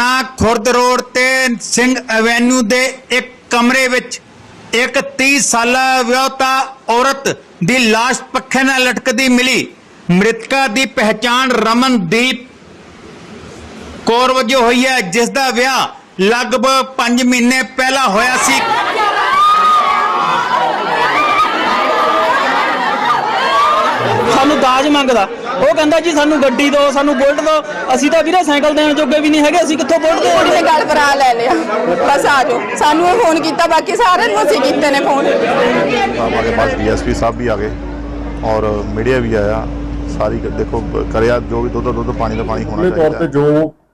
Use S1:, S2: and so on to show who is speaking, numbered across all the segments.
S1: ਘਟਨਾ ਖੁਰਦ ਰੋਡ ਤੇ ਸਿੰਘ ਐਵੇਨਿਊ ਦੇ ਇੱਕ ਕਮਰੇ ਵਿੱਚ ਇੱਕ 30 ਸਾਲਾ ਵਿਆਹੁਤਾ ਔਰਤ ਦੀ ਲਾਸ਼ ਪੱਖੇ ਨਾਲ ਲਟਕਦੀ ਮਿਲੀ। ਮ੍ਰਿਤਕਾ ਦੀ ਪਹਿਚਾਣ ਰਮਨਦੀਪ ਕੌਰ ਵਜੋਂ ਹੋਈ ਹੈ, ਜਿਸ ਦਾ ਵਿਆਹ ਲਗਭਗ 5 ਮਹੀਨੇ ਪਹਿਲਾਂ ਹੋਇਆ ਸੀ।
S2: ਸਾਨੂੰ ਦਾਜ ਮੰਗਦਾ। ਉਹ ਕਹਿੰਦਾ ਜੀ ਸਾਨੂੰ ਗੱਡੀ ਦਿਓ ਸਾਨੂੰ ਬੁਲਟ ਦਿਓ। ਅਸੀਂ ਤਾਂ ਵੀਰੇ ਸਾਈਕਲ ਦੇਣ ਜੋਗੇ ਵੀ ਨਹੀਂ ਹੈਗੇ ਅਸੀਂ ਕਿੱਥੋਂ ਬੁਲਟ ਦੇ
S3: ਉਹਨੇ ਗੱਲ ਕਰਾ ਲੈ ਲਿਆ। ਬਸ ਆ ਜਾਓ। ਸਾਨੂੰ ਇਹ ਫੋਨ ਕੀਤਾ ਬਾਕੀ ਸਾਰਿਆਂ ਨੂੰ ਅਸੀਂ ਕੀਤੇ ਨੇ ਫੋਨ।
S4: हमारे पास डीएसपी साहब भी आ गए और मीडिया भी आया सारी देखो करया जो भी दुध दुध पानी तो पानी ਹੋਣਾ
S5: होना ਤੌਰ ਤੇ ਜੋ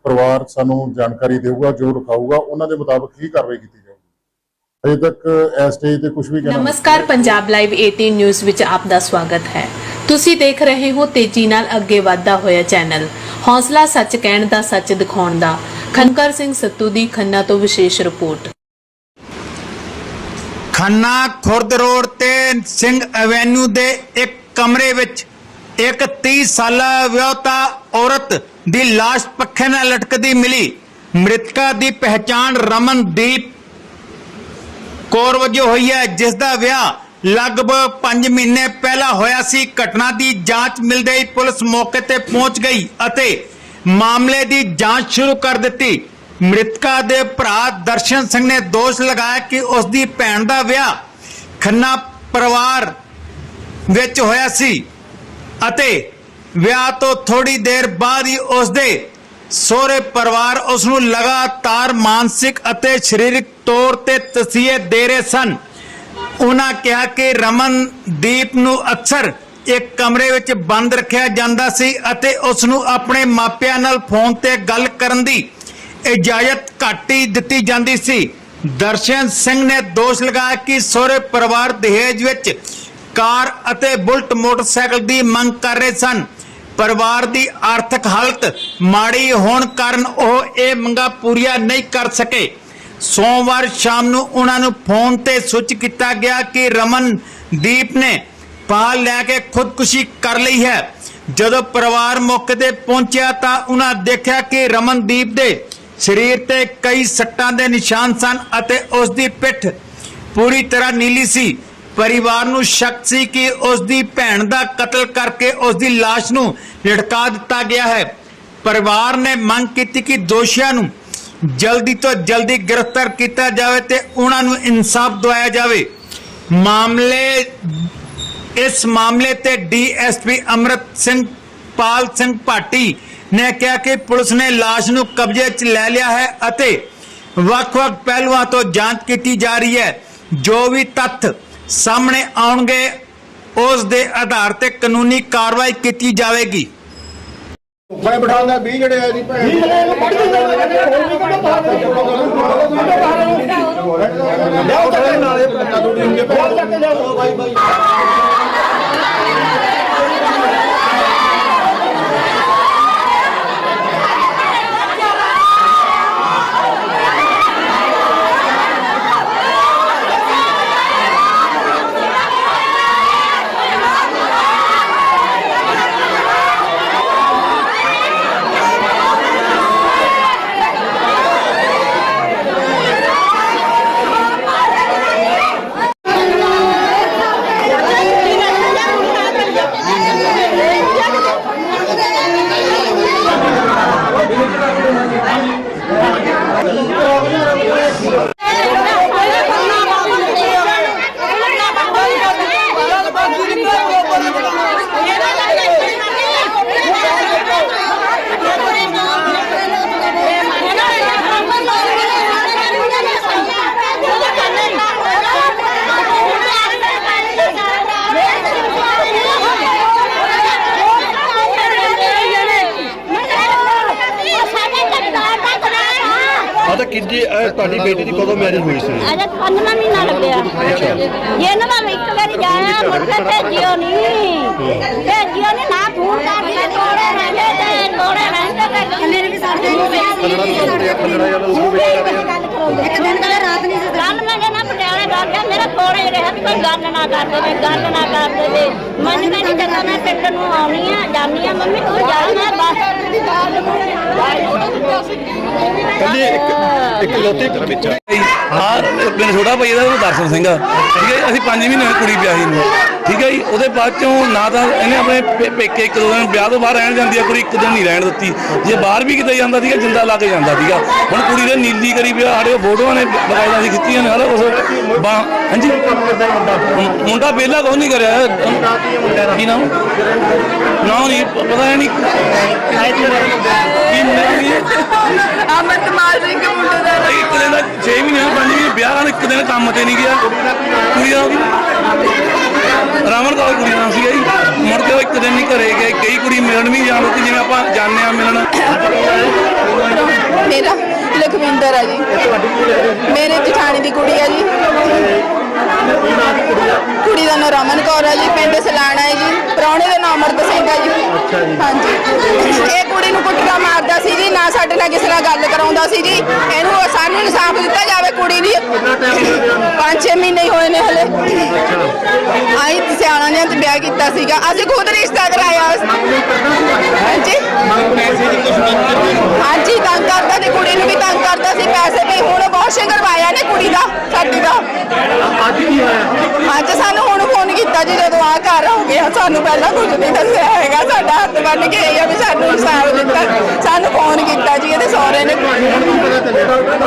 S5: ਪਰਿਵਾਰ ਸਾਨੂੰ ਜਾਣਕਾਰੀ ਦੇਊਗਾ ਜੋ ਲਿਖਾਊਗਾ ਉਹਨਾਂ ਦੇ ਮੁਤਾਬਕ ਹੀ ਕਾਰਵਾਈ ਕੀਤੀ ਜਾਊਗੀ। ਅਜੇ ਤੱਕ ਇਸ ਸਟੇਜ ਤੇ ਕੁਝ ਵੀ ਕਹਿਣਾ
S6: ਨਮਸਕਾਰ ਪੰਜਾਬ ਲਾਈਵ 18 ਨਿਊਜ਼ ਵਿੱਚ ਆਪ ਦਾ ਸਵਾਗਤ ਹੈ। ਤੁਸੀਂ ਦੇਖ ਰਹੇ ਹੋ ਤੇਜ਼ੀ ਨਾਲ ਅੱਗੇ ਵਧਦਾ ਹੋਇਆ ਚੈਨਲ। ਹੌਸਲਾ ਸੱਚ ਕਹਿਣ ਦਾ, ਸੱਚ ਦਿਖਾਉਣ ਦਾ। ਖਨਕਰ ਸਿੰਘ ਸੱਤੂ ਦੀ ਖੰਨਾ ਤੋਂ ਵਿਸ਼ੇਸ਼ ਰਿਪੋਰਟ।
S1: ਖੰਨਾ ਖੁਰਦ ਰੋਡ ਤੇ ਸਿੰਘ ਐਵੇਨਿਊ ਦੇ ਇੱਕ ਕਮਰੇ ਵਿੱਚ ਇੱਕ 30 ਸਾਲਾ ਵਿਆਹੁਤਾ ਔਰਤ ਦੀ ਲਾਸ਼ ਪੱਖੇ ਨਾਲ ਲਟਕਦੀ ਮਿਲੀ। ਮ੍ਰਿਤਕਾ ਦੀ ਪਹਿਚਾਣ ਰਮਨਦੀਪ ਕੌਰ ਵਜੋਂ ਹੋਈ ਹੈ, ਜਿਸ ਦਾ ਵਿਆਹ ਲਗਭਗ 5 ਮਹੀਨੇ ਪਹਿਲਾਂ ਹੋਇਆ ਸੀ ਘਟਨਾ ਦੀ ਜਾਂਚ ਮਿਲਦੇ ਹੀ ਪੁਲਿਸ ਮੌਕੇ ਤੇ ਪਹੁੰਚ ਗਈ ਅਤੇ ਮਾਮਲੇ ਦੀ ਜਾਂਚ ਸ਼ੁਰੂ ਕਰ ਦਿੱਤੀ। ਮ੍ਰਿਤਕਾ ਦੇ ਭਰਾ ਦਰਸ਼ਨ ਸਿੰਘ ਨੇ ਦੋਸ਼ ਲਗਾਇਆ ਕਿ ਉਸ ਦੀ ਭੈਣ ਦਾ ਵਿਆਹ ਖੰਨਾ ਪਰਿਵਾਰ ਵਿੱਚ ਹੋਇਆ ਸੀ ਅਤੇ ਵਿਆਹ ਤੋਂ ਥੋੜੀ ਦੇਰ ਬਾਅਦ ਹੀ ਉਸ ਦੇ ਸਹੁਰੇ ਪਰਿਵਾਰ ਉਸ ਨੂੰ ਲਗਾਤਾਰ ਮਾਨਸਿਕ ਅਤੇ ਸਰੀਰਕ ਤੌਰ ਤੇ ਤਸੀਹੇ ਦੇ ਰਹੇ ਸਨ। ਉਹਨਾਂ ਕਿਹਾ ਕਿ ਰਮਨਦੀਪ ਨੂੰ ਅਕਸਰ ਇੱਕ ਕਮਰੇ ਵਿੱਚ ਬੰਦ ਰੱਖਿਆ ਜਾਂਦਾ ਸੀ ਅਤੇ ਉਸ ਨੂੰ ਆਪਣੇ ਮਾਪਿਆਂ ਨਾਲ ਫੋਨ ਤੇ ਗੱਲ ਕਰਨ ਦੀ ਇਜਾਜ਼ਤ ਘੱਟ ਹੀ ਦਿੱਤੀ ਜਾਂਦੀ ਸੀ। ਦਰਸ਼ਨ ਸਿੰਘ ਨੇ ਦੋਸ਼ ਲਗਾਇਆ ਕਿ ਸਹੁਰੇ ਪਰਿਵਾਰ ਦਹੇਜ ਵਿੱਚ ਕਾਰ ਅਤੇ ਬੁਲਟ ਮੋਟਰਸਾਈਕਲ ਦੀ ਮੰਗ ਕਰ ਰਹੇ ਸਨ। ਪਰਿਵਾਰ ਦੀ ਆਰਥਿਕ ਹਾਲਤ ਮਾੜੀ ਹੋਣ ਕਾਰਨ ਉਹ ਇਹ ਮੰਗਾਂ ਪੂਰੀਆਂ ਨਹੀਂ ਕਰ ਸਕੇ। ਸੋਮਵਾਰ ਸ਼ਾਮ ਨੂੰ ਉਹਨਾਂ ਨੂੰ ਫੋਨ ਤੇ ਸੂਚ ਕੀਤਾ ਗਿਆ ਕਿ ਰਮਨਦੀਪ ਨੇ ਪਾਲ ਲੈ ਕੇ ਖੁਦਕੁਸ਼ੀ ਕਰ ਲਈ ਹੈ। ਜਦੋਂ ਪਰਿਵਾਰ ਮੌਕੇ ਤੇ ਪਹੁੰਚਿਆ ਤਾਂ ਉਹਨਾਂ ਦੇਖਿਆ ਕਿ ਰਮਨਦੀਪ ਦੇ ਸਰੀਰ ਤੇ ਕਈ ਸੱਟਾਂ ਦੇ ਨਿਸ਼ਾਨ ਸਨ ਅਤੇ ਉਸ ਦੀ ਪਿੱਠ ਪੂਰੀ ਤਰ੍ਹਾਂ ਨੀਲੀ ਸੀ। ਪਰਿਵਾਰ ਨੂੰ ਸ਼ੱਕ ਸੀ ਕਿ ਉਸ ਦੀ ਭੈਣ ਦਾ ਕਤਲ ਕਰਕੇ ਉਸ ਦੀ ਲਾਸ਼ ਨੂੰ ਲਟਕਾ ਦਿੱਤਾ ਗਿਆ ਹੈ। ਪਰਿਵਾਰ ਨੇ ਮੰਗ ਕੀਤੀ ਕਿ ਦੋਸ਼ੀਆਂ ਨੂੰ ਜਲਦੀ ਤੋਂ ਜਲਦੀ ਗ੍ਰਿਫਤਾਰ ਕੀਤਾ ਜਾਵੇ ਤੇ ਉਹਨਾਂ ਨੂੰ ਇਨਸਾਫ ਦਿਵਾਇਆ ਜਾਵੇ। ਮਾਮਲੇ, ਇਸ ਮਾਮਲੇ ਤੇ ਡੀਐਸਪੀ ਅਮਰਤ ਸਿੰਘ, ਪਾਲ ਸਿੰਘ ਭਾਟੀ ਨੇ ਕਿਹਾ ਕਿ ਪੁਲਿਸ ਨੇ ਲਾਸ਼ ਨੂੰ ਕਬਜ਼ੇ 'ਚ ਲੈ ਲਿਆ ਹੈ ਅਤੇ ਵੱਖ-ਵੱਖ ਪਹਿਲੂਆਂ ਤੋਂ ਜਾਂਚ ਕੀਤੀ ਜਾ ਰਹੀ ਹੈ। ਜੋ ਵੀ ਤੱਥ ਸਾਹਮਣੇ ਆਉਣਗੇ, ਉਸ ਦੇ ਆਧਾਰ ਤੇ ਕਾਨੂੰਨੀ ਕਾਰਵਾਈ ਕੀਤੀ ਜਾਵੇਗੀ।
S7: ਮੈਂ ਬਿਠਾਉਂਦਾ 20 ਜਿਹੜੇ ਆ ਜੀ ਭੈਣ 20 ਜਿਹੜੇ ਪੜ ਲਿਆਓ ਚੱਕੇ ਨਾਲੇ ਬੱਚਾ ਤੋੜੀ ਹੁੰਦੀ ਹੈ ਲਿਆਓ ਚੱਕੇ ਲਿਆਓ ਬਾਈ ਬਾਈ
S8: ਤਾਂ ਇਹ ਤੁਹਾਡੀ ਬੇਟੀ ਦੀ ਕਦੋਂ ਮੈਰਿਜ ਹੋਈ ਸੀ?
S9: ਅਜੇ ਪੰਜਵਾਂ ਮਹੀਨਾ ਲੱਗਿਆ। ਜੇ ਇਹਨਾਂ ਦਾ ਇੱਕ ਮੁੜ ਕੇ ਭੇਜਿਓ ਨਹੀਂ ਭੇਜਿਓ ਨਹੀਂ ਨਾ ਫੋਨ ਕਰਕੇ ਤੋੜੇ ਰਹਿੰਦੇ ਤੇ ਤੋੜੇ ਰਹਿੰਦੇ ਤੇ। ਸਾਡੇ ਨੂੰ।
S8: ਜਣਾ ਵਿੱਚ ਕਰ ਰਹੇ ਆ।
S9: ਇੱਕ ਦਿਨ ਕਦੇ ਰਾਤ ਨਹੀਂ ਸੀ ਕੱਲ ਮੈਂ ਨਾ ਪਟਿਆਲੇ ਜਾ ਕੇ ਮੇਰਾ ਤੋੜੇ ਰਿਹਾ ਵੀ ਕੋਈ ਗੱਲ ਨਾ ਕਰ ਦੇਵੇ ਗੱਲ ਨਾ ਕਰ ਦੇਵੇ ਮੈਨੂੰ ਕਹਿੰਦੀ ਜਦੋਂ ਮੈਂ ਪਿੰਡ ਨੂੰ ਆਉਣੀ ਆ ਜਾਨੀ ਆ ਮੰਮੀ ਤੂੰ ਜਾ ਮੈਂ ਬਸ।
S8: ਹਾਂ ਪਿੰਡ ਛੋਟਾ ਭਾਈ ਇਹਦਾ ਨਾਮ ਦਰਸ਼ਨ ਸਿੰਘ ਆ। ਠੀਕ ਹੈ ਜੀ, ਅਸੀਂ 5 ਮਹੀਨੇ ਹੋਏ ਕੁੜੀ ਵਿਆਹੀ ਨੂੰ। ਠੀਕ ਹੈ ਜੀ ਉਹਦੇ ਬਾਅਦ ਚੋਂ ਨਾ ਤਾਂ ਇਹਨੇ ਆਪਣੇ ਪੇ- ਪੇਕੇ ਇੱਕ ਦੋ ਦਿਨ ਵਿਆਹ ਤੋਂ ਬਾਹਰ ਰਹਿਣ ਜਾਂਦੀ ਆ ਕੁੜੀ ਇੱਕ ਦਿਨ ਨਹੀਂ ਰਹਿਣ ਦਿੱਤੀ। ਜੇ ਬਾਹਰ ਵੀ ਕਿਤੇ ਜਾਂਦਾ ਸੀਗਾ ਜਿੰਦਾ ਲਾ ਕੇ ਜਾਂਦਾ ਸੀਗਾ। ਹੁਣ ਕੁੜੀ ਦੇ ਨੀਲੀ ਕਰੀ ਪਿਆ ਸਾਡੇ ਫੋਟੋਆਂ ਨੇ ਬਕਾਇਦਾ ਸੀ ਖਿੱਚੀਆਂ ਨੇ ਕੁਛ। ਬਾ ਹਾਂਜੀ। ਮੁੰ- ਮੁੰਡਾ ਪਹਿਲਾਂ ਕੁਛ ਨਹੀਂ ਕਰਿਆ। ਕੀ ਨਾਮ? ਨਾ ਨਹੀਂ ਪ- ਪਤਾ ਨਹੀਂ। ਕੀ ਕੀ ਹੈ?
S3: ਅਮਰਤਮਾਲ ਸਿੰਘ ਮੁੰਡੇ ਦਾ
S8: ਭਾਈ ਇੱਕ ਦਿਨ ਦਾ 6 ਮਹੀਨੇ ਹੋਏ, ਪੰਜ ਮਹੀਨੇ ਵਿਆਹ ਨਾਲ ਇੱਕ ਦਿਨ ਕੰਮ ਤੇ ਨਹੀਂ ਗਿਆ। ਕੁੜੀ ਦਾ ਕੁੜੀ ਦਾ ਨਾਮ ਸੀਗਾ ਜੀ। ਮੁੜ ਕੇ ਉਹ ਇੱਕ ਦਿਨ ਨਹੀਂ ਘਰੇ ਗਏ। ਕਈ ਕੁੜੀ ਮਿਲਣ ਵੀ ਜਾਣ ਕਿ ਜਿਵੇਂ ਆਪਾਂ ਜਾਂਦੇ ਆ ਮਿਲਣ।
S3: ਮੇਰਾ ਲਖਵਿੰਦਰ ਆ ਜੀ। ਮੇਰੇ ਜਠਾਣੀ ਦੀ ਕੁੜੀ ਆ ਜੀ। ਕੁੜੀ ਦਾ ਨਾਮ ਰਮਨ ਕੌਰ ਆ ਜੀ। ਪਿੰਡ ਸਲਾਣਾ ਹੈ ਜੀ। ਪ੍ਰਾਹੁਣੇ ਦਾ ਨਾਮ ਅਮਰਤ ਸਿੰਘ ਆ ਜੀ। ਹਾਂਜੀ। ਇਹ ਕੁੜੀ ਨੂੰ ਕੁੱਟੀਆਂ ਮਾਰਦਾ ਸੀ ਜੀ। ਨਾ ਸਾਡੇ ਨਾਲ ਕਿਸੇ ਨਾਲ ਗੱਲ ਕਰਾਉਂਦਾ ਸੀ ਜੀ। ਇਹਨੂੰ ਇਨਸਾਫ ਦਿੱਤਾ ਜਾਵੇ ਕੁੜੀ ਦੀ। 5-6 ਮਹੀਨੇ ਹੀ ਹੋਏ ਨੇ ਹਲੇ। ਆਈ ਸਿਆਣਾ ਨੇ ਤੇ ਵਿਆਹ ਕੀਤਾ ਸੀਗਾ। ਅਸੀਂ ਖੁਦ ਰਿਸ਼ਤਾ ਕਰਾਇਆ ਹਾਂਜੀ? ਹਾਂਜੀ, ਤੰਗ ਕਰਦਾ ਤੇ ਕੁੜੀ ਨੂੰ ਵੀ ਤੰਗ ਕਰਦਾ ਸੀ। ਪੈਸੇ ਵੀ ਹੁਣ ਵਾਸ਼ਿੰਗ ਕਰਵਾਇਆ ਨੇ ਕੁੜੀ ਦਾ ਸਾਡੀ ਦਾ।
S7: ਅੱਜ ਕੀ ਹੋਇਆ
S3: ਅੱਜ ਸਾਨੂੰ ਹੁਣ ਫੋਨ ਕੀਤਾ ਜੀ, ਜਦੋਂ ਆ ਘਰ ਹੋ ਗਿਆ, ਸਾਨੂੰ ਪਹਿਲਾਂ ਕੁਝ ਨਹੀਂ ਦੱਸਿਆ ਹੈਗਾ। ਸਾਡਾ ਹੱਥ ਬੰਨ ਕੇ ਇਹ ਵੀ ਸਾਨੂੰ ਇਨਸਾਫ ਦਿੱਤਾ। ਸਾਨੂੰ ਫੋਨ ਕੀਤਾ ਜੀ ਇਹਦੇ ਸਹੁਰੇ ਨੇ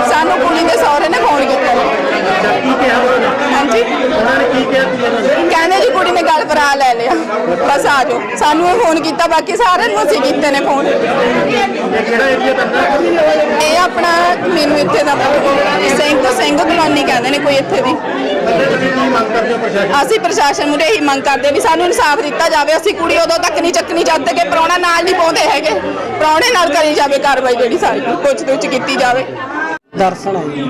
S3: ਸਾਨੂੰ ਕੁੜੀ ਦੇ ਸਹੁਰੇ ਨੇ ਫੋਨ ਕੀਤਾ।
S7: ਕੀ ਕਿਹਾ
S3: ਹਾਂਜੀ।
S7: ਉਹਨਾਂ ਨੇ ਕੀ ਕਿਹਾ
S3: ਭਰਾ ਲੈ ਲਿਆ। ਬਸ ਆ ਜਾਓ। ਸਾਨੂੰ ਇਹ ਫੋਨ ਕੀਤਾ ਬਾਕੀ ਸਾਰਿਆਂ ਨੂੰ ਅਸੀਂ ਕੀਤੇ ਨੇ ਫੋਨ
S7: ਇਹ
S3: ਆਪਣਾ ਮੈਨੂੰ ਇੱਥੇ ਦਾ ਸਿੰਘ ਸਿੰਘ ਕਲੋਨੀ ਕਹਿੰਦੇ ਨੇ ਕੋਈ ਇੱਥੇ ਦੀ।
S7: ਹੋ
S3: ਅਸੀਂ ਪ੍ਰਸ਼ਾਸਨ ਮੁਰੇ ਹੀ ਮੰਗ ਕਰਦੇ ਵੀ ਸਾਨੂੰ ਇਨਸਾਫ ਦਿੱਤਾ ਜਾਵੇ। ਅਸੀਂ ਕੁੜੀ ਉਦੋਂ ਤੱਕ ਨਹੀਂ ਚੱਕਣੀ ਜਦ ਤੱਕ ਇਹ ਪ੍ਰਾਹੁਣਾ ਨਾਲ ਨਹੀਂ ਪਾਉਂਦੇ ਹੈਗੇ। ਪ੍ਰਾਹੁਣੇ ਨਾਲ ਕਰੀ ਜਾਵੇ ਕਾਰਵਾਈ ਜਿਹੜੀ ਸਾਰੀ ਪੁੱਛ ਤੁੱਛ ਕੀਤੀ ਜਾਵੇ।
S2: ਦਰਸ਼ਨ ਆ ਜੀ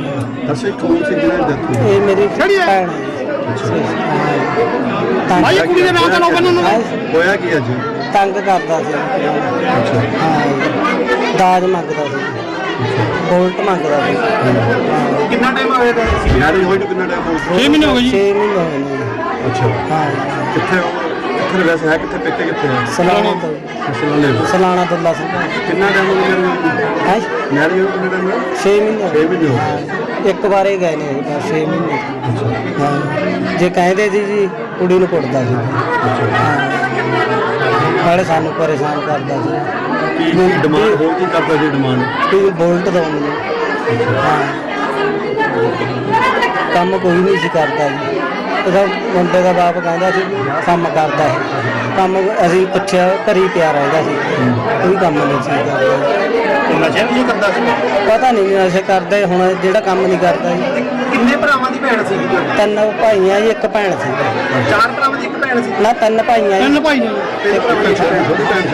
S4: ਦਰਸ਼ਕ ਕੌਣ ਸੀ ਜਿਹਨੇ ਡੈਥ
S2: ਇਹ ਮੇਰੀ ਭੈਣ ਹੈ। ਤੰਗ
S7: ਭਾਈ ਕੁੜੀ ਦੇ ਨਾਂ ਤੇ ਲੋਕਾਂ ਨੂੰ
S4: ਹੋਇਆ ਕੀ ਅੱਜ?
S2: ਤੰਗ ਕਰਦਾ ਸੀ। ਹਾਂ ਜੀ। ਦਾਜ ਮੰਗਦਾ ਸੀ। ਬੋਲਟ ਮੰਗਦਾ ਸੀ। ਹਾਂ।
S7: ਕਿੰਨਾ ਟਾਈਮ ਹੋਇਆ ਤੁਹਾਨੂੰ
S4: ਮੈਰਿਜ ਹੋਈ ਨੂੰ ਕਿੰਨਾ ਟਾਈਮ ਹੋ
S7: 6 ਮਹੀਨੇ ਹੋ ਗਏ
S2: 6 ਮਹੀਨੇ ਨੇ ਜੀ।
S4: ਅੱਛਾ।
S2: ਹਾਂ।
S4: ਕਿੱਥੇ ਕਿੱਥੇ ਵੈਸੇ ਹੈ? ਕਿੱਥੇ ਪੇਕੇ ਕਿੱਥੇ ਹੈ?
S2: ਸਲਾਣਾ ਤੋਂ। ਸਲਾਣਾ ਦੁੱਲਾ ਸਿੰਘ
S4: ਕਿੰਨਾ ਟਾਈਮ ਹੋ ਗਿਆ
S2: ਹੈ?
S4: ਮੈਰਿਜ ਨੂੰ ਕਿੰਨਾ ਟਾਈਮ ਹੋਇਆ?
S2: 6 ਮਹੀਨੇ।
S4: 6 ਮਹੀਨੇ ਹੋ ਗਏ।
S2: ਇੱਕ ਵਾਰੇ ਗਏ ਨੇ ਜੀ ਬਸ 6 ਮਹੀਨੇ। ਹਾਂ। ਜੇ ਕਹਿੰਦੇ ਸੀ ਜੀ ਕੁੜੀ ਨੂੰ ਕੁੱਟਦਾ ਸੀ। ਹਾਂ। ਨਾਲੇ ਸਾਨੂੰ ਪਰੇਸ਼ਾਨ ਕਰਦਾ ਸੀ।
S4: ਕੀ ਡਿਮਾਂਡ ਹੋਰ ਕੀ ਕਰਦਾ ਸੀ ਡਿਮਾਂਡ
S2: ਕਿ ਬੋਲਟ ਦੋ ਮੈਨੂੰ ਹਾਂ। ਕੰਮ ਕੋਈ ਨਹੀਂ ਸੀ ਕਰਦਾ ਜੀ। ਇਹਦਾ ਮੁੰਡੇ ਦਾ ਬਾਪ ਕਹਿੰਦਾ ਸੀ ਕੰਮ ਕਰਦਾ ਹੈ ਕੰਮ ਅਸੀਂ ਪੁੱਛਿਆ ਘਰੀ ਪਿਆ ਰਹਿੰਦਾ ਸੀ। ਕੋਈ ਕੰਮ ਨਹੀਂ ਸੀ ਕਰਦਾ।
S7: ਨਸ਼ਾ ਵੀ ਕਰਦਾ ਸੀ?
S2: ਪਤਾ ਨਹੀਂ ਨਸ਼ੇ ਕਰਦੇ ਹੁਣ ਜਿਹੜਾ ਕੰਮ ਨਹੀਂ ਕਰਦਾ ਜੀ।
S7: ਕਿੰਨੇ ਭਰਾਵਾਂ ਦੀ ਭੈਣ ਸੀ?
S2: ਤਿੰਨ ਭਾਈਆਂ ਜੀ ਇੱਕ ਭੈਣ ਸੀ।
S7: ਚਾਰ ਭਰਾਵਾਂ ਦੀ ਇੱਕ ਭੈਣ ਸੀ?
S2: ਨਾ ਤਿੰਨ ਭਾਈਆਂ ਜੀ।
S7: ਭਾਈ ਨੇ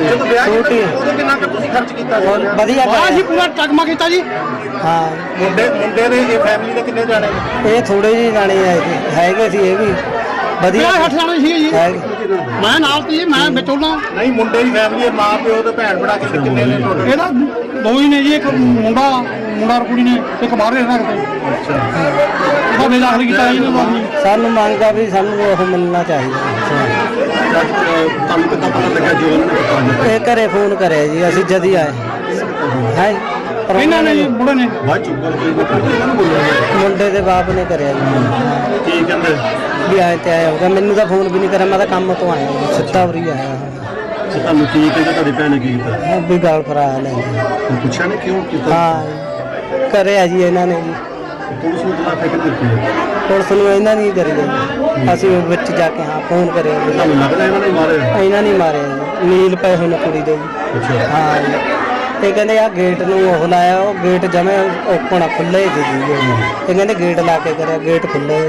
S7: ਜਦੋਂ ਵਿਆਹ ਕੀਤਾ
S2: ਛੋਟੀ।
S7: ਉਦੋਂ ਕਿੰਨਾ ਕੁ ਤੁਸੀਂ ਖਰਚ ਕੀਤਾ ਸੀ?
S2: ਹੋਰ ਵਧੀਆ
S7: ਜੀ
S2: ਕਰਿਆ।
S7: ਪੂਰਾ ਟਕਮਾ ਕੀਤਾ ਜੀ?
S2: ਹਾਂ।
S7: ਮੁੰਡੇ ਮੁੰਡੇ ਦੇ ਇਹ ਫੈਮਿਲੀ ਦੇ ਕਿੰਨੇ ਜਾਣੇ ਨੇ?
S2: ਇਹ ਥੋੜੇ ਜਿਹੇ ਜਾਣੇ ਆਏ ਸੀ ਹੈਗੇ ਸੀ ਇਹ ਵੀ। ਵਧੀਆ
S7: ਜਾਣੇ ਸੀ। ਜੀ।
S2: ਹੈਗੇ।
S7: ਮੈਂ ਨਾਲ ਤੀ ਮੈਂ ਵਿਚੋਲਾ ਨਹੀਂ ਮੁੰਡੇ ਦੀ ਫੈਮਿਲੀ ਮਾਂ ਪਿਓ ਤੇ ਭੈਣ ਭਰਾ ਕਿੰਨੇ ਕਿੰਨੇ ਨੇ ਟੋਟਲ ਇਹਦਾ ਦੋ ਹੀ ਨੇ ਜੀ ਇੱਕ ਮੁੰਡਾ ਮੁੰਡਾ ਔਰ ਕੁੜੀ ਨੇ ਇੱਕ ਬਾਹਰ ਰਹਿਣਾ ਕਿਤੇ। ਅੱਛਾ। ਕੀਤਾ ਜੀ ਨੂੰ
S2: ਸਾਨੂੰ ਮੰਗ ਆ ਵੀ ਸਾਨੂੰ ਉਹ ਮਿਲਣਾ ਚਾਹੀਦਾ।
S4: ਤੁਹਾਨੂੰ ਕਿੱਦਾਂ ਪਤਾ ਨੇ
S2: ਇਹ ਘਰੇ ਫੋਨ ਕਰਿਆ ਜੀ ਅਸੀਂ ਜਦ ਹੀ ਆਏ। ਹੈ
S7: ਇਹਨਾਂ ਨੇ ਜੀ ਮੁੰਡੇ ਨੇ
S4: ਬਾਅਦ ਚੁੱਪ ਕਰਕੇ ਇਹਨਾਂ ਨੂੰ? ਬੋਲਿਆ
S2: ਮੁੰਡੇ ਦੇ ਬਾਪ ਨੇ ਕਰਿਆ ਜੀ।
S4: ਕੀ ਕਹਿੰਦੇ
S2: ਵੀ ਆਏ ਤੇ ਆਇਆ ਹੋਗਾ ਮੈਨੂੰ ਤਾਂ ਫੋਨ ਵੀ ਨਹੀਂ ਕਰਿਆ ਮੈਂ ਤਾਂ ਕੰਮ ਤੋਂ ਆਇਆ ਜੀ, ਸਿੱਧਾ ਵਰੀ ਆਇਆ।
S4: ਤੇ ਤੁਹਾਨੂੰ ਕੀ ਕਹਿੰਦੇ ਤੁਹਾਡੀ ਭੈਣ ਨੇ ਕੀ ਕੀਤਾ
S2: ਹਾਂ ਵੀ ਗਾਲ ਫਰਾ ਲੈ
S4: ਤੁਸੀਂ ਪੁੱਛਿਆ ਨਹੀਂ ਕਿਉਂ ਕੀਤਾ?
S2: ਹਾਂ ਕਰਿਆ ਜੀ ਇਹਨਾਂ ਨੇ ਜੀ।
S4: ਪੁਲਿਸ ਨੂੰ ਜਲਾ ਫਿਕਰ ਦਿੱਤੀ ਹੈ?
S2: ਪੁਲਿਸ ਨੂੰ ਇਹਨਾਂ ਨੇ ਹੀ ਕਰੀ ਜੀ ਅਸੀਂ ਵਿੱਚ ਜਾ ਕੇ ਹਾਂ ਫੋਨ ਕਰਿਆ ਜੀ
S4: ਤੁਹਾਨੂੰ ਲੱਗਦਾ ਇਹਨਾਂ ਨੇ ਮਾਰਿਆ
S2: ਇਹਨਾਂ ਨੇ ਮਾਰਿਆ ਜੀ ਨੀਲ ਪਏ ਹੋਏ ਨੇ ਕੁੜੀ ਦੇ। ਜੀ
S4: ਅੱਛਾ।
S2: ਹਾਂ। ਜੀ ਇਹ ਕਹਿੰਦੇ ਆ ਗੇਟ ਨੂੰ ਉਹ ਲਾਇਆ ਉਹ ਗੇਟ ਜਮੇ ਓਪਨ ਖੁੱਲੇ ਹੀ ਸੀ। ਜੀ ਇਹ ਕਹਿੰਦੇ ਗੇਟ ਲਾ ਕੇ ਕਰਿਆ ਗੇਟ ਖੁੱਲੇ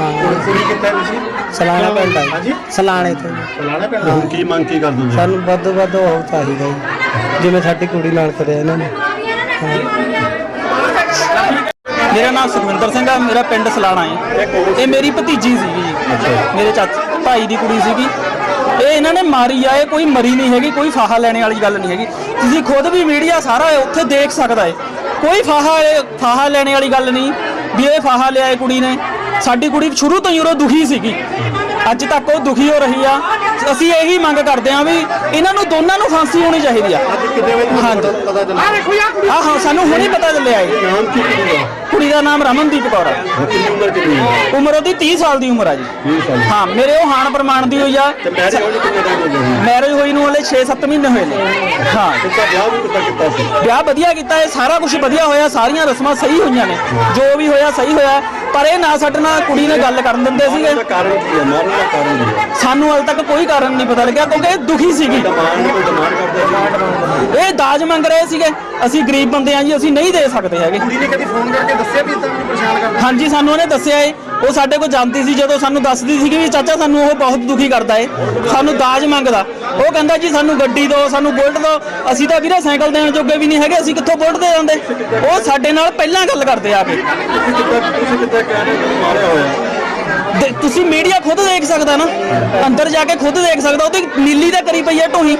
S2: ਹਾਂ।
S7: ਕੁੜੀ ਕਿੱਥੇ ਤੁਸੀਂ?
S2: ਸਲਾਣਾ ਪਿੰਡ ਆ।
S7: ਹਾਂਜੀ।
S2: ਜੀ ਸਲਾਣੇ ਤੋਂ ਜੀ।
S4: ਹੁਣ ਕੀ ਮੰਗ ਕੀ ਕਰਦੇ ਹੋ?
S2: ਸਾਨੂੰ ਵੱਧ ਤੋਂ ਵੱਧ ਉਹ ਚਾਹੀਦਾ ਜੀ ਜਿਵੇਂ ਸਾਡੀ ਕੁੜੀ ਨਾਲ ਕਰਿਆ ਇਹਨਾਂ ਨੇ।
S10: ਮੇਰਾ ਨਾਮ ਸੁਖਵਿੰਦਰ ਸਿੰਘ ਆ ਮੇਰਾ ਪਿੰਡ ਸਲਾਣਾ ਹੈ ਇਹ ਮੇਰੀ ਭਤੀਜੀ ਸੀਗੀ ਜੀ। ਮੇਰੇ ਚਾਚੇ ਭਾਈ ਦੀ ਕੁੜੀ ਸੀਗੀ। ਇਹ ਇਹਨਾਂ ਨੇ ਮਾਰੀ ਆ ਇਹ ਕੋਈ ਮਰੀ ਨਹੀਂ ਹੈਗੀ ਕੋਈ ਫਾਹਾ ਲੈਣੇ ਵਾਲੀ ਗੱਲ ਨਹੀਂ ਹੈਗੀ। ਤੁਸੀਂ ਖੁਦ ਵੀ ਮੀਡੀਆ ਸਾਰਾ ਉੱਥੇ ਦੇਖ ਸਕਦਾ ਹੈ ਕੋਈ ਫਾਹਾ ਫਾਹਾ ਲੈਣੇ ਵਾਲੀ ਗੱਲ ਨਹੀਂ ਵੀ ਇਹ ਫਾਹਾ ਲਿਆ ਇਹ ਕੁੜੀ ਨੇ। ਸਾਡੀ ਕੁੜੀ ਸ਼ੁਰੂ ਤੋਂ ਹੀ ਉਰੋਂ ਦੁਖੀ ਸੀਗੀ। ਅੱਜ ਤੱਕ ਉਹ ਦੁਖੀ ਹੋ ਰਹੀ ਆ। ਅਸੀਂ ਇਹੀ ਮੰਗ ਕਰਦੇ ਆ ਵੀ ਇਹਨਾਂ ਨੂੰ ਦੋਨਾਂ ਨੂੰ ਫਾਂਸੀ ਹੋਣੀ ਚਾਹੀਦੀ ਆ। ਹਾਂ ਹਾਂ ਸਾਨੂੰ ਹੁਣੇ ਪਤਾ ਚੱਲਿਆ ਏ। ਕੁੜੀ ਦਾ ਨਾਮ ਰਮਨਦੀਪ ਕੌਰ ਆ। ਉਮਰ ਉਹਦੀ 30 ਸਾਲ ਦੀ ਉਮਰ ਆ ਜੀ। ਹਾਂ ਮੇਰੇ ਉਹ ਹਾਨ ਪ੍ਰਮਾਣ ਦੀ ਹੋਈ ਆ। ਮੈਰਿਜ ਹੋਈ ਨੂੰ ਹਲੇ 6-7 ਮਹੀਨੇ ਹੋਏ ਨੇ। ਹਾਂ। ਵਿਆਹ ਵਧੀਆ ਕੀਤਾ ਇਹ ਸਾਰਾ ਕੁਝ ਵਧੀਆ ਹੋਇਆ ਸਾਰੀਆਂ ਰਸਮਾਂ ਸਹੀ ਹੋਈਆਂ ਨੇ। ਜੋ ਵੀ ਹੋਇਆ ਸਹੀ ਹੋਇਆ। ਪਰ ਇਹ ਨਾ ਸਾਡੇ ਨਾਲ ਕੁੜੀ ਨਾਲ ਗੱਲ ਕਰਨ ਦਿੰਦੇ ਸੀਗੇ।
S11: ਕਾਰਨ ਕੀ ਹੈ? ਮਾਰਨ ਦਾ ਕਾਰਨ ਕੀ ਹੈ?
S10: ਸਾਨੂੰ ਹਾਲੇ ਤੱਕ ਕੋਈ ਕਾਰਨ ਨਹੀਂ ਪਤਾ ਲੱਗਿਆ ਕਿਉਂਕਿ ਇਹ ਦੁਖੀ ਸੀਗੀ।
S11: ਡਿਮਾਂਡ ਕੋਈ ਡਿਮਾਂਡ ਕਰਦੇ
S10: ਇਹ ਦਾਜ ਮੰਗ ਰਹੇ ਸੀਗੇ। ਅਸੀਂ ਗਰੀਬ ਬੰਦੇ ਆ ਜੀ ਅਸੀਂ ਨਹੀਂ ਦੇ ਸਕਦੇ ਹੈਗੇ।
S7: ਕੁੜੀ ਨੇ ਕਦੀ ਫੋਨ ਕਰਕੇ ਦੱਸਿਆ ਵੀ ਇਦਾਂ ਮੈਨੂੰ ਪਰੇਸ਼ਾਨ ਕਰਦਾ?
S10: ਹਾਂਜੀ ਸਾਨੂੰ ਉਹਨੇ ਦੱਸਿਆ ਏ। ਉਹ ਸਾਡੇ ਕੋਲ ਜਾਂਦੀ ਸੀ ਜਦੋਂ ਸਾਨੂੰ ਦੱਸਦੀ ਸੀ ਵੀ ਚਾਚਾ ਸਾਨੂੰ ਉਹ ਬਹੁਤ ਦੁਖੀ ਕਰਦਾ ਏ। ਸਾਨੂੰ ਦਾਜ ਮੰਗਦਾ। ਉਹ ਕਹਿੰਦਾ ਜੀ ਸਾਨੂੰ ਗੱਡੀ ਦਿਓ, ਸਾਨੂੰ ਬੁਲਟ ਦਿਓ। ਅਸੀਂ ਤਾਂ ਵੀਰੇ ਸਾਈਕਲ ਦੇਣ ਜੋਗੇ ਵੀ ਨਹੀਂ ਹੈਗੇ, ਅਸੀਂ ਕਿੱਥੋਂ ਬੁਲਟ ਦੇ ਜਾਂਦੇ ਉਹ ਸਾਡੇ ਨਾਲ ਪਹਿਲਾਂ ਗੱਲ ਕਰਦੇ ਆ ਕੇ।
S11: ਤੁਸੀਂ ਕਿੱਦਾਂ ਕਹਿ ਰਹੇ ਹੋ ਮਾਰਿਆ ਹੋਇਆ
S10: ਦੇ- ਤੁਸੀਂ ਮੀਡੀਆ ਖੁਦ ਦੇਖ ਸਕਦਾ ਨਾ? ਅੰਦਰ ਜਾ ਕੇ ਖੁਦ ਦੇਖ ਸਕਦਾ, ਉਹਦੀ ਨੀਲੀ ਤਾਂ ਕਰੀ ਪਈ ਹੈ ਢੂਹੀ।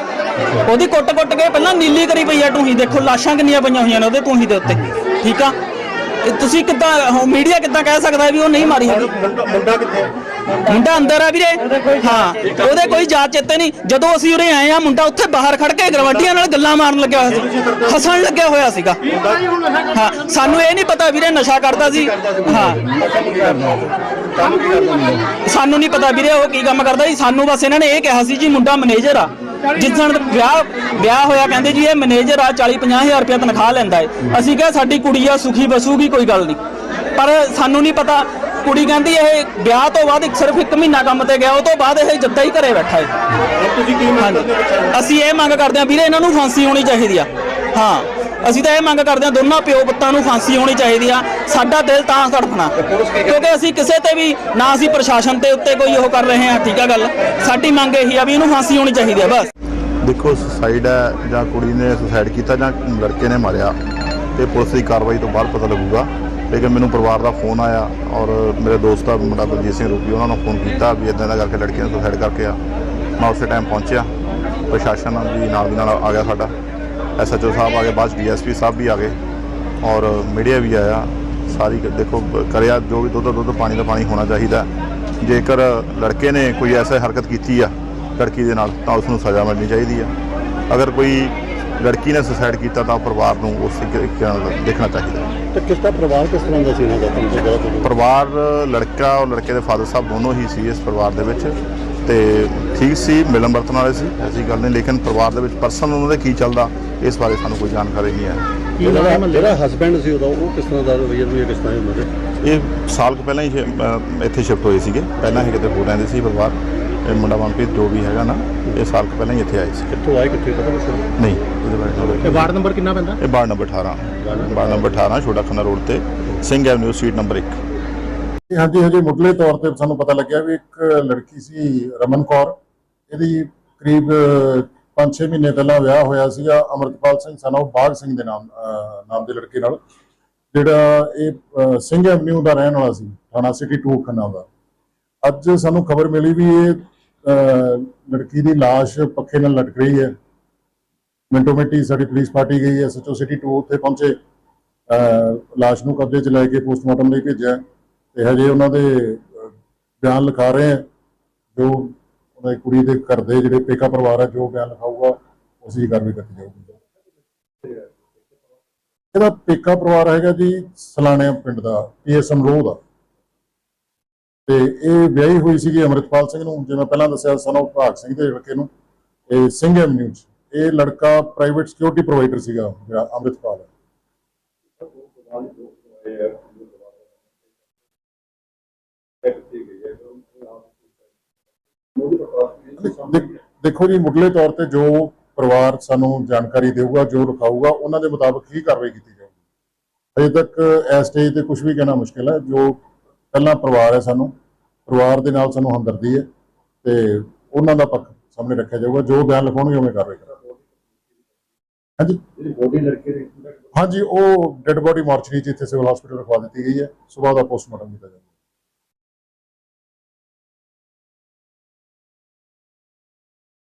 S10: ਉਹਦੀ ਕੁੱਟ-ਕੁੱਟ ਕੇ ਪਹਿਲਾਂ ਨੀਲੀ ਕਰੀ ਪਈ ਹੈ ਢੂਹੀ। ਦੇਖੋ, ਲਾਸ਼ਾਂ ਕਿੰਨੀਆਂ ਪਈਆਂ ਹੋਈਆਂ ਨੇ ਉਹਦੇ ਢੂਹੀ ਦੇ ਉੱਤੇ। ਠੀਕ ਆ? ਇਹ ਤੁਸੀਂ ਕਿੱਦਾਂ ਮੀਡੀਆ ਕਿੱਦਾਂ ਕਹਿ ਸਕਦਾ ਵੀ ਉਹ ਨਹੀਂ ਮਾਰੀ ਹੈਗੀ?
S11: ਮੁੰਡਾ ਮੁੰਡਾ ਕਿੱਥੇ?
S10: ਮੁੰਡਾ ਅੰਦਰ ਆ ਵੀਰੇ। ਹਾਂ, ਉਹਦੇ ਕੋਈ ਜਾਤ ਚੇਤੇ ਨਹੀਂ। ਜਦੋਂ ਅਸੀਂ ਉਰੇ ਆਏ ਆ, ਮੁੰਡਾ ਉੱਥੇ ਬਾਹਰ ਖੜ ਕੇ ਗਰਵਾਡੀਆਂ ਨਾਲ ਗੱਲਾਂ ਮਾਰਨ ਲੱਗਿਆ ਹੋਇਆ ਸੀ। ਹੱਸਣ ਲੱਗਿਆ ਹੋਇਆ ਸੀਗਾ। ਹਾਂ, ਸਾਨੂੰ ਇਹ ਨਹੀਂ ਪਤਾ ਵੀਰੇ, ਨਸ਼ਾ ਕਰਦਾ ਸੀ। ਹਾਂ। ਸਾਨੂੰ ਨਹੀਂ ਪਤਾ ਵੀਰੇ, ਉਹ ਕੀ ਕੰਮ ਕਰਦਾ ਸੀ। ਸਾਨੂੰ ਬਸ ਇਹਨਾਂ ਨੇ ਇਹ ਕਿਹਾ ਸੀ ਜੀ, ਮੁੰਡਾ ਮੈਨੇਜਰ ਆ। ਜਿਸ ਵਿਆਹ ਵਿਆਹ ਹੋਇਆ, ਕਹਿੰਦੇ ਜੀ, ਇਹ ਮੈਨੇਜਰ ਆ 40 ਹਜ਼ਾਰ ਰੁਪਏ ਤਨਖਾਹ ਲੈਂਦਾ ਏ। ਅਸੀਂ ਕਿਹਾ, ਸਾਡੀ ਕੁੜੀ ਆ, ਸੁਖੀ ਬਸੂਗੀ, ਕੋਈ ਗੱਲ ਨਹੀਂ। ਪਰ ਸਾਨੂੰ ਨਹੀਂ ਪਤਾ ਕੁੜੀ ਕਹਿੰਦੀ ਇਹ ਵਿਆਹ ਤੋਂ ਬਾਅਦ ਇੱਕ ਸਿਰਫ ਇੱਕ ਮਹੀਨਾ ਕੰਮ ਤੇ ਗਿਆ ਉਹ ਤੋਂ ਬਾਅਦ ਇਹ ਜੱਦਾ ਹੀ ਘਰੇ ਬੈਠਾ ਏ।
S11: ਤੁਸੀਂ ਕੀ ਮੰਗ ਕਰਦੇ ਹੋ
S10: ਅਸੀਂ ਇਹ ਮੰਗ ਕਰਦੇ ਹਾਂ ਵੀਰੇ ਇਹਨਾਂ ਨੂੰ ਫਾਂਸੀ ਹੋਣੀ ਚਾਹੀਦੀ ਆ। ਹਾਂ ਅਸੀਂ ਤਾਂ ਇਹ ਮੰਗ ਕਰਦੇ ਹਾਂ ਦੋਨਾਂ ਪਿਓ ਪੁੱਤਾਂ ਨੂੰ ਫਾਂਸੀ ਹੋਣੀ ਚਾਹੀਦੀ ਆ। ਸਾਡਾ ਦਿਲ ਤਾਂ ਤੜਫਣਾ ਕਿਉਂਕਿ ਅਸੀਂ ਕਿਸੇ ਤੇ ਵੀ ਨਾ ਅਸੀਂ ਪ੍ਰਸ਼ਾਸਨ ਤੇ ਉੱਤੇ ਕੋਈ ਉਹ ਕਰ ਰਹੇ ਹਾਂ ਠੀਕ ਆ ਗੱਲ। ਸਾਡੀ ਮੰਗ ਇਹੀ ਆ ਵੀ ਇਹਨੂੰ ਫਾਂਸੀ ਹੋਣੀ ਚਾਹੀਦੀ ਆ ਬਸ।
S4: ਦੇਖੋ ਸੁਸਾਈਡ ਹੈ ਜਾਂ ਕੁੜੀ ਨੇ ਸੁਸਾਈਡ ਕੀਤਾ ਜਾਂ ਲੜਕੇ ਨੇ ਮਾਰਿਆ ਤੇ ਪੁਲਿਸ ਦੀ ਕਾਰਵਾਈ ਤੋਂ ਬਾਅਦ ਪਤਾ ਲੱਗੂਗਾ। ਲੇਕਿਨ ਮੈਨੂੰ ਪਰਿਵਾਰ ਦਾ ਫੋਨ ਆਇਆ ਔਰ ਮੇਰੇ ਦੋਸਤ ਦਾ ਮੁੰਡਾ ਬਲਜੀਤ ਸਿੰਘ ਰੂਪੀ, ਉਹਨਾਂ ਨੂੰ ਫੋਨ ਕੀਤਾ ਵੀ ਇਦਾਂ ਦਾ ਕਰਕੇ ਲੜਕੇ ਨੇ ਸੁਸਾਈਡ ਕਰਕੇ ਆ। ਮੈਂ ਉਸੇ ਟਾਈਮ ਪਹੁੰਚਿਆ। ਪ੍ਰਸ਼ਾਸਨ ਵੀ ਨਾਲ ਦੀ ਨਾਲ ਆ ਗਿਆ ਸਾਡਾ। ਐਸਐਚਓ ਸਾਹਿਬ ਆ ਗਏ, ਬਾਅਦ ਡੀਐਸਪੀ ਸਾਹਿਬ ਵੀ ਆ ਗਏ ਔਰ ਮੀਡੀਆ ਵੀ ਆਇਆ। ਸਾਰੀ ਦੇਖੋ ਕਰਿਆ ਜੋ ਵੀ ਦੁੱਧ ਦਾ ਦੁੱਧ, ਪਾਣੀ ਦਾ ਪਾਣੀ ਹੋਣਾ ਚਾਹੀਦਾ। ਜੇਕਰ ਲੜਕੇ ਨੇ ਕੋਈ ਐਸਾ ਹਰਕਤ ਕੀਤੀ ਆ ਲੜਕੀ ਦੇ ਨਾਲ, ਤਾਂ ਉਸ ਨੂੰ ਸਜ਼ਾ ਮਿਲਣੀ ਚਾਹੀਦੀ ਆ। ਅਗਰ ਕੋਈ ਲੜਕੀ ਨੇ ਸੁਸਾਈਡ ਕੀਤਾ ਤਾਂ ਪਰਿਵਾਰ ਨੂੰ ਉਸ ਤਰੀਕੇ ਨਾਲ ਦੇਖਣਾ ਚਾਹੀਦਾ।
S11: ਤੇ ਕਿਸ ਦਾ ਪਰਿਵਾਰ ਕਿਸ ਤਰ੍ਹਾਂ ਦਾ ਸੀ ਇਹਨਾਂ ਦਾ? ਤੁਹਾਨੂੰ ਜਿਹੜਾ
S4: ਪਰਿਵਾਰ ਲੜਕਾ ਔਰ ਲੜਕੇ ਦੇ ਫਾਦਰ ਸਾਹਿਬ ਦੋਨੋਂ ਹੀ ਸੀ ਇਸ ਪਰਿਵਾਰ ਦੇ ਵਿੱਚ ਤੇ ਠੀਕ ਸੀ ਮਿਲਣ ਵਰਤਣ ਵਾਲੇ ਸੀ ਐਸੀ ਗੱਲ ਨਹੀਂ ਲੇਕਿਨ ਪਰਿਵਾਰ ਦੇ ਵਿੱਚ ਪਰਸਨਲ ਉਹਨਾਂ ਦੇ ਕੀ ਚੱਲਦਾ ਇਸ ਬਾਰੇ ਸਾਨੂੰ ਕੋਈ ਜਾਣਕਾਰੀ ਨਹੀਂ ਹੈ।
S11: ਜਿਹੜਾ ਹਸਬੰਡ ਸੀ ਉਹਦਾ ਉਹ ਕਿਸ ਤਰ੍ਹਾਂ ਦਾ ਰਵਈਆ ਰਵਈਆ ਕਿਸ ਤਰ੍ਹਾਂ ਸੀ?
S4: ਇਹ ਸਾਲ ਕੁ ਪਹਿਲਾਂ ਹੀ ਇੱਥੇ ਸ਼ਿਫਟ ਹੋਏ ਸੀਗੇ ਪਹਿਲਾਂ ਹੀ ਕਿਤੇ ਹੋ ਰਹਿੰਦੇ ਸੀ ਪਰਿਵਾਰ। ਇਹ ਮੁੰਡਾ ਮਨਪ੍ਰੀਤ ਜੋ ਵੀ ਹੈਗਾ ਨਾ ਇਹ ਸਾਲ ਕੁ ਪਹਿਲਾਂ ਹੀ ਇੱਥੇ ਆਏ ਸੀ।
S11: ਕਿੱਥੋਂ ਆਏ ਕਿੱਥੇ ਪਤਾ ਨਹੀਂ
S4: ਨਹੀਂ ਉਹਦੇ ਬਾਰੇ knowledge ਨਹੀਂ।
S7: ਵਾਰਡ ਨੰਬਰ ਕਿੰਨਾ ਪੈਂਦਾ?
S4: ਇਹ ਵਾਰਡ ਨੰਬਰ 18 ਵਾਰਡ ਨੰਬਰ 18 ਛੋਟਾ ਖੰਨਾ ਰੋਡ ਤੇ ਸਿੰਘ ਐਵਨਿਊ ਸਟਰੀਟ ਨੰਬਰ 1
S5: ਇਹ ਹਾਂਜੀ ਹਜੇ ਮੁੱਢਲੇ ਤੌਰ ਤੇ ਸਾਨੂੰ ਪਤਾ ਲੱਗਿਆ ਵੀ ਇੱਕ ਲੜਕੀ ਸੀ ਰਮਨ ਕੌਰ। ਇਹਦੀ ਕਰੀਬ 5-6 ਮਹੀਨੇ ਪਹਿਲਾਂ ਵਿਆਹ ਹੋਇਆ ਸੀਗਾ ਅਮਰਤਪਾਲ ਸਿੰਘ ਸਨੋ ਬਾਗ ਸਿੰਘ ਦੇ ਨਾਮ ਅਹ, ਨਾਮ ਦੇ ਲੜਕੇ ਨਾਲ। ਜਿਹੜਾ ਇਹ ਅਹ, ਸਿੰਘ ਐਵਨਿਊ ਦਾ ਰਹਿਣ ਵਾਲਾ ਸੀ ਥਾਣਾ ਸਿਟੀ 2 ਖੰਨਾ ਦਾ। ਅੱਜ ਸਾਨੂੰ ਖਬਰ ਮਿਲੀ ਵੀ ਇਹ ਲੜਕੀ ਦੀ ਲਾਸ਼ ਪੱਖੇ ਨਾਲ ਲਟਕ ਰਹੀ ਹੈ। ਮਿੰਟੋ ਮਿੰਟੀ ਸਾਡੀ ਪੁਲਿਸ ਪਾਰਟੀ ਗਈ ਹੈ ਸਚੋ ਸਿਟੀ 2 ਉੱਥੇ ਪਹੁੰਚੇ। ਅਹ, ਨੂੰ ਕਬਜ਼ੇ 'ਚ ਲੈ ਕੇ ਪੋਸਟਮਾਰਟਮ ਲਈ ਭੇਜਿਆ। ਤੇ ਹਜੇ ਉਹਨਾਂ ਦੇ ਬਿਆਨ ਲਿਖਾ ਰਹੇ ਆ ਜੋ ਉਹਨਾਂ ਦੀ ਕੁੜੀ ਦੇ ਘਰ ਦੇ ਜਿਹੜੇ ਪੇਕਾ ਪਰਿਵਾਰ ਹੈ ਜੋ ਬਿਆਨ ਲਿਖਾਊਗਾ ਉਸੇ ਕਾਰਵਾਈ ਕੀਤੀ ਜਾਊਗੀ। ਇਹਦਾ ਪੇਕਾ ਪਰਿਵਾਰ ਹੈਗਾ ਜੀ ਸਲਾਣਿਆ ਪਿੰਡ ਦਾ ਪੀਐਸ ਅਮਰੋਹ ਦਾ। ਤੇ ਇਹ ਵਿਆਹੀ ਹੋਈ ਸੀਗੀ ਅਮਰਿਤਪਾਲ ਸਿੰਘ ਨੂੰ, ਜਿਵੇਂ ਪਹਿਲਾਂ ਦੱਸਿਆ ਸਨੋ ਭਾਗ ਸਿੰਘ ਦੇ ਲੜਕੇ ਨੂੰ ਇਹ ਸਿੰਘ ਐਵਨਿਊ 'ਚ। ਇਹ ਲੜਕਾ ਪ੍ਰਾਈਵੇਟ ਸਿਕਿਉਰਿਟੀ ਪ੍ਰੋਵਾਈਡਰ ਸੀਗਾ ਜਿਹੜਾ ਅਮਰਿਤਪਾਲ। ਦੇਖੋ ਜੀ, ਮੁੱਢਲੇ ਤੌਰ ਤੇ ਜੋ ਪਰਿਵਾਰ ਸਾਨੂੰ ਜਾਣਕਾਰੀ ਦੇਊਗਾ, ਜੋ ਲਿਖਾਊਗਾ ਉਹਨਾਂ ਦੇ ਮੁਤਾਬਕ ਹੀ ਕਾਰਵਾਈ ਕੀਤੀ ਜਾਊਗੀ। ਅਜੇ ਤੱਕ ਇਸ ਸਟੇਜ ਤੇ ਕੁਝ ਵੀ ਕਹਿਣਾ ਮੁਸ਼ਕਿਲ ਹੈ, ਜੋ ਪਹਿਲਾਂ ਪਰਿਵਾਰ ਹੈ ਸਾਨੂੰ ਪਰਿਵਾਰ ਦੇ ਨਾਲ ਸਾਨੂੰ ਹਮਦਰਦੀ ਹੈ ਤੇ ਉਹਨਾਂ ਦਾ ਪੱਖ ਸਾਹਮਣੇ ਰੱਖਿਆ ਜਾਊਗਾ। ਜੋ ਬਿਆਨ ਲਿਖਾਉਣਗੇ ਉਵੇਂ ਕਾਰਵਾਈ ਕਰਾਂਗੇ। ਹਾਂਜੀ?
S11: ਜਿਹੜੀ ਬੋਡੀ ਲੜਕੇ ਦੀ
S5: ਹਾਂਜੀ ਉਹ ਡੈੱਡ ਬੋਡੀ ਮਾਰਚਰੀ ਚ ਇੱਥੇ ਸਿਵਲ ਹਸਪੀਟਲ ਰਖਵਾ ਦਿੱਤੀ ਗਈ ਹੈ। ਸਵੇਰ ਦਾ ਪੋਸਟਮਾਰਟਮ ਕੀਤਾ ਜਾਊਗਾ।